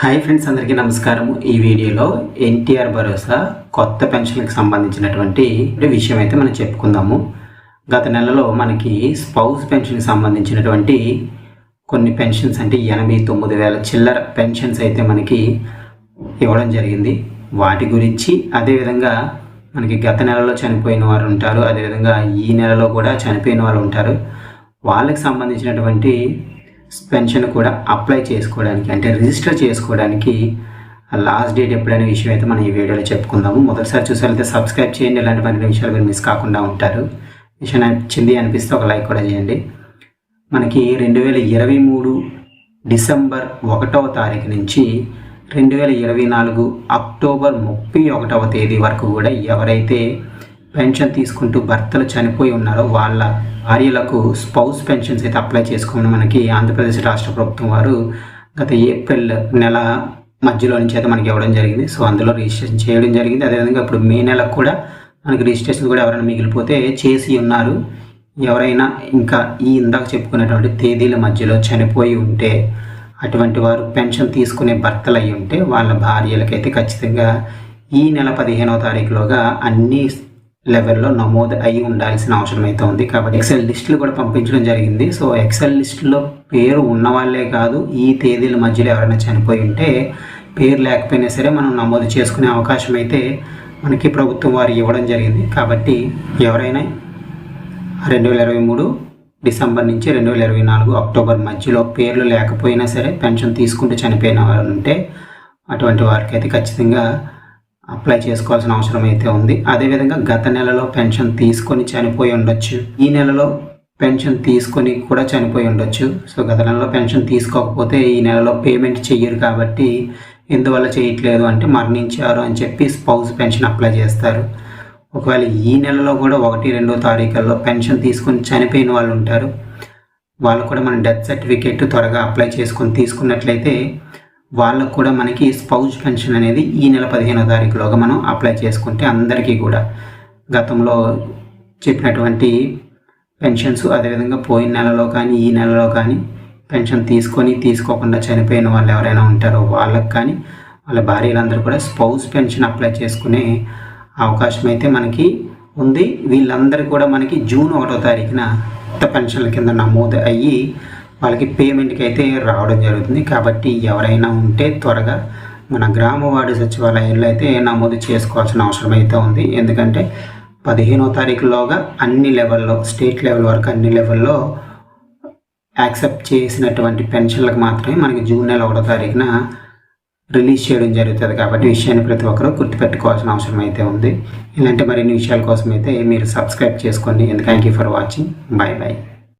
Hi friends అందరికీ నమస్కారం ఈ వీడియోలో ఎన్టీఆర్ భరోసా కొత్త పెన్షన్కి సంబంధించినటువంటి విషయం అయితే మనం చెప్పుకుందాము. గత నెలలో మనకి స్పౌస్ పెన్షన్కి సంబంధించినటువంటి కొన్ని పెన్షన్స్ అంటే ఎనభై తొమ్మిది వేల చిల్లర పెన్షన్స్ అయితే మనకి ఇవ్వడం జరిగింది. వాటి గురించి అదేవిధంగా మనకి గత నెలలో చనిపోయిన వారు ఉంటారు అదేవిధంగా ఈ నెలలో కూడా చనిపోయిన వాళ్ళు ఉంటారు. వాళ్ళకి సంబంధించినటువంటి పెన్షన్ కూడా అప్లై చేసుకోవడానికి అంటే రిజిస్టర్ చేసుకోవడానికి లాస్ట్ డేట్ ఎప్పుడైన విషయం అయితే మనం ఈ వీడియోలో చెప్పుకుందాము. మొదటిసారి చూసారైతే సబ్స్క్రైబ్ చేయండి. ఇలాంటి పన్నెండు విషయాలు మీరు మిస్ కాకుండా ఉంటారు. విషయం నచ్చింది అనిపిస్తే ఒక లైక్ కూడా చేయండి. మనకి రెండు వేల ఇరవై మూడు డిసెంబర్ ఒకటవ తారీఖు నుంచి రెండు వేల ఇరవై నాలుగు అక్టోబర్ ముప్పై ఒకటవ తేదీ వరకు కూడా ఎవరైతే పెన్షన్ తీసుకుంటూ భర్తలు చనిపోయి ఉన్నారో వాళ్ళ భార్యలకు స్పౌస్ పెన్షన్స్ అయితే అప్లై చేసుకోమని మనకి ఆంధ్రప్రదేశ్ రాష్ట్ర ప్రభుత్వం వారు గత ఏప్రిల్ నెల మధ్యలో నుంచి అయితే మనకి ఇవ్వడం జరిగింది. సో అందులో రిజిస్ట్రేషన్ చేయడం జరిగింది. అదేవిధంగా ఇప్పుడు మే నెలకు కూడా మనకి రిజిస్ట్రేషన్ కూడా ఎవరైనా మిగిలిపోతే చేసి ఉన్నారు. ఎవరైనా ఇంకా ఈ ఇందాక చెప్పుకునేటువంటి తేదీల మధ్యలో చనిపోయి ఉంటే అటువంటి వారు పెన్షన్ తీసుకునే భర్తలు అయి ఉంటే వాళ్ళ భార్యలకైతే ఖచ్చితంగా ఈ నెల పదిహేనవ తారీఖులోగా అన్ని లెవెల్లో నమోదు అయి ఉండాల్సిన అవసరం అయితే ఉంది. కాబట్టి ఎక్సెల్ లిస్టులు కూడా పంపించడం జరిగింది. సో ఎక్సెల్ లిస్టులో పేరు ఉన్న వాళ్ళే కాదు ఈ తేదీల మధ్యలో ఎవరైనా చనిపోయి ఉంటే పేరు లేకపోయినా సరే మనం నమోదు చేసుకునే అవకాశం అయితే మనకి ప్రభుత్వం వారు ఇవ్వడం జరిగింది. కాబట్టి ఎవరైనా రెండు వేల ఇరవై మూడు డిసెంబర్ నుంచి రెండు వేల ఇరవై నాలుగు అక్టోబర్ మధ్యలో పేర్లు లేకపోయినా సరే పెన్షన్ తీసుకుంటూ చనిపోయిన వారు ఉంటే అటువంటి వారికి అయితే ఖచ్చితంగా అప్లై చేసుకోవాల్సిన అవసరం అయితే ఉంది. అదేవిధంగా గత నెలలో పెన్షన్ తీసుకొని చనిపోయి ఉండొచ్చు. ఈ నెలలో పెన్షన్ తీసుకొని కూడా చనిపోయి ఉండొచ్చు. సో గత నెలలో పెన్షన్ తీసుకోకపోతే ఈ నెలలో పేమెంట్ చెయ్యరు కాబట్టి ఎందువల్ల చేయట్లేదు అంటే మరణించారు అని చెప్పి స్పౌస్ పెన్షన్ అప్లై చేస్తారు. ఒకవేళ ఈ నెలలో కూడా ఒకటి రెండో తారీఖుల్లో పెన్షన్ తీసుకొని చనిపోయిన వాళ్ళు ఉంటారు. వాళ్ళు కూడా మన డెత్ సర్టిఫికేట్ త్వరగా అప్లై చేసుకొని తీసుకున్నట్లయితే వాళ్ళకు కూడా మనకి స్పౌజ్ పెన్షన్ అనేది ఈ నెల పదిహేనో తారీఖులోగా మనం అప్లై చేసుకుంటే అందరికీ కూడా గతంలో చెప్పినటువంటి పెన్షన్స్ అదేవిధంగా పోయిన నెలలో కానీ ఈ నెలలో కానీ పెన్షన్ తీసుకొని తీసుకోకుండా చనిపోయిన వాళ్ళు ఎవరైనా ఉంటారో వాళ్ళకి కానీ వాళ్ళ భార్యలందరూ కూడా స్పౌజ్ పెన్షన్ అప్లై చేసుకునే అవకాశం అయితే మనకి ఉంది. వీళ్ళందరూ కూడా మనకి జూన్ ఒకటో తారీఖున కొత్త పెన్షన్ల కింద నమోదు అయ్యి వాళ్ళకి పేమెంట్కి అయితే రావడం జరుగుతుంది. కాబట్టి ఎవరైనా ఉంటే త్వరగా మన గ్రామ వార్డు సచివాలయాల్లో అయితే నమోదు చేసుకోవాల్సిన అవసరం అయితే ఉంది. ఎందుకంటే పదిహేనో తారీఖులోగా అన్ని లెవెల్లో స్టేట్ లెవెల్ వరకు అన్ని లెవెల్లో యాక్సెప్ట్ చేసినటువంటి పెన్షన్లకు మాత్రమే మనకి జూన్ నెల ఒకటో తారీఖున రిలీజ్ చేయడం జరుగుతుంది. కాబట్టి విషయాన్ని ప్రతి ఒక్కరూ గుర్తుపెట్టుకోవాల్సిన అవసరం అయితే ఉంది. ఇలాంటి మరిన్ని విషయాల కోసం అయితే మీరు సబ్స్క్రైబ్ చేసుకోండి. Thank you for watching. Bye bye